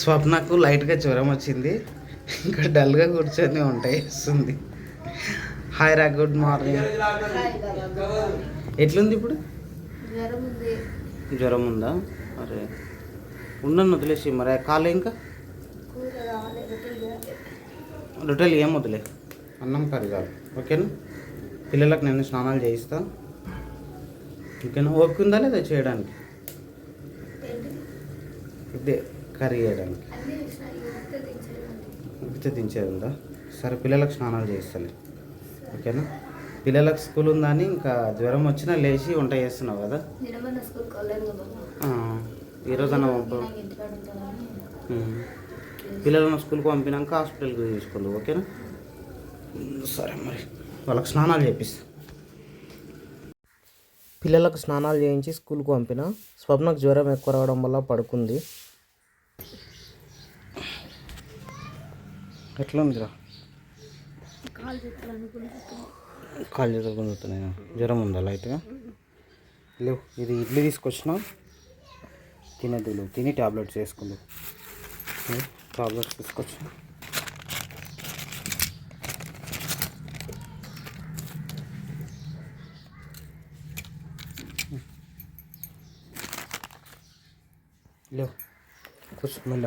స్వప్నకు లైట్గా జ్వరం వచ్చింది. ఇంకా డల్గా కూర్చొని ఉంటాయి వస్తుంది హాయ్ రా గుడ్ మార్నింగ్. ఎట్లుంది ఇప్పుడు? జ్వరం ఉందా? అరే ఉండను వదిలేసి మరి. కాలే ఇంకా? రొట్టెలు ఏం వదిలే అన్నం కర్రీ కాదు. ఓకేనా? పిల్లలకు నేను స్నానాలు చేయిస్తా. ఓకేనా? ఓపిక ఉందా లేదా చేయడానికి? ఇదే. కర్రీ చేయడానికి. అన్నీ దించేది ఉందా? సరే పిల్లలకు స్నానాలు చేస్తాను ఓకేనా? పిల్లలకు స్కూల్ ఉందని ఇంకా జ్వరం వచ్చినా లేచి వంట చేస్తున్నావు కదా? ఈరోజు అన్న పంపు. పిల్లలను స్కూల్కి పంపినాక హాస్పిటల్కి తీసుకోండి ఓకేనా? సరే మరి. వాళ్ళకి స్నానాలు చేపిస్తా. పిల్లలకు స్నానాలు చేయించి స్కూల్కి పంపిన. స్వప్నకు జ్వరం ఎక్కువ రావడం వల్ల పడుకుంది. ఎట్లా ఉందిరా కాళ్ళు చేతులు గుంజుతున్నాయి జ్వరం ఉందా లైట్గా? లేవు. ఇది ఇడ్లీ తీసుకొచ్చిన లేవు. తిని టాబ్లెట్స్ వేసుకుందు. టాబ్లెట్స్ తీసుకొచ్చిన. లేవు. కూర్చో మెల్ల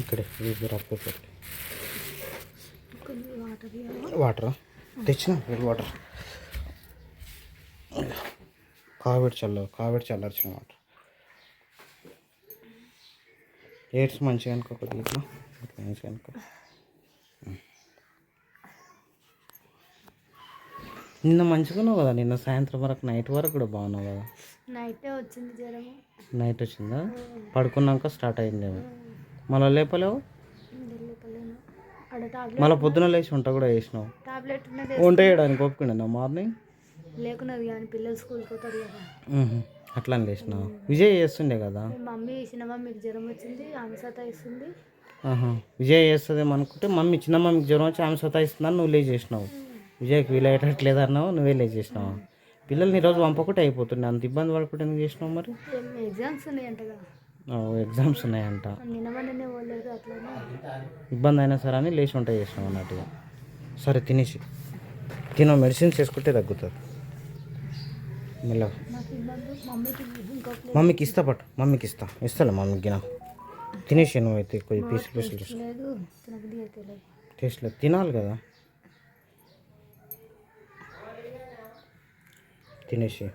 ఇక్కడే వాటర్ తెచ్చిన? వాటర్ కావేడి చల్ల కావేడి చల్లార్చిన వాటర్ ఎయిడ్స్ మంచిగా అనుకో కొద్దిగా ఇట్లా. ఇట్లా మంచిగా అనుకో. నిన్న మంచిగా ఉన్నావు కదా నిన్న సాయంత్రం వరకు నైట్ వరకు కూడా బాగున్నావు కదా. నైటే వచ్చింది నైట్ వచ్చిందా? పడుకున్నాక స్టార్ట్ అయిందేమో. మళ్ళీ లేపలేవు? మళ్ళీ పొద్దున లేచి వంట కూడా వేసినావు వంట చేయడానికి ఒప్పుకుండా మార్నింగ్? లేకున్నది కానీ పిల్లలు స్కూల్కి పోతారు కదా. అట్లా అని లేచినావు? విజయ్ చేస్తుండే కదా? మమ్మీ చిన్న మమ్మీకి జ్వరం వచ్చింది ఆమె సతాయిస్తుంది. ఆహా. విజయ్ చేస్తుందేమో అనుకుంటే మమ్మీ చిన్న మమ్మీకి జ్వరం వచ్చి ఆమె సతాయిస్తుందని నువ్వు లేచి చేసినావు. విజయ్కి వీలయ్యేటట్లేదు అన్నావు నువ్వే లేచి చేసినావు? పిల్లల్ని ఈరోజు పంపకుంటే అయిపోతుండే. అంత ఇబ్బంది పడకుండా ఎందుకు చేసినావు మరి? ఎగ్జామ్స్ ఉన్నాయంటగా ఎగ్జామ్స్ ఉన్నాయంట. ఇబ్బంది అయినా సరే అని లేచి వంట చేసినావు అన్నట్టుగా. సరే తినేసి. తిన మెడిసిన్స్ వేసుకుంటే తగ్గుతుంది. ఇబ్బంది మమ్మీకి ఇస్తా పట్టు. మమ్మీకి ఇస్తా. ఇస్తాలే మమ్మీకి గిన. తినేసి నువ్వు అయితే కొద్ది పీసులు పీసులు తీసుకో. లేదు తినబుద్ధి అయితే లేదు టేస్ట్ లేదు. తినాలి కదా. తినేసి.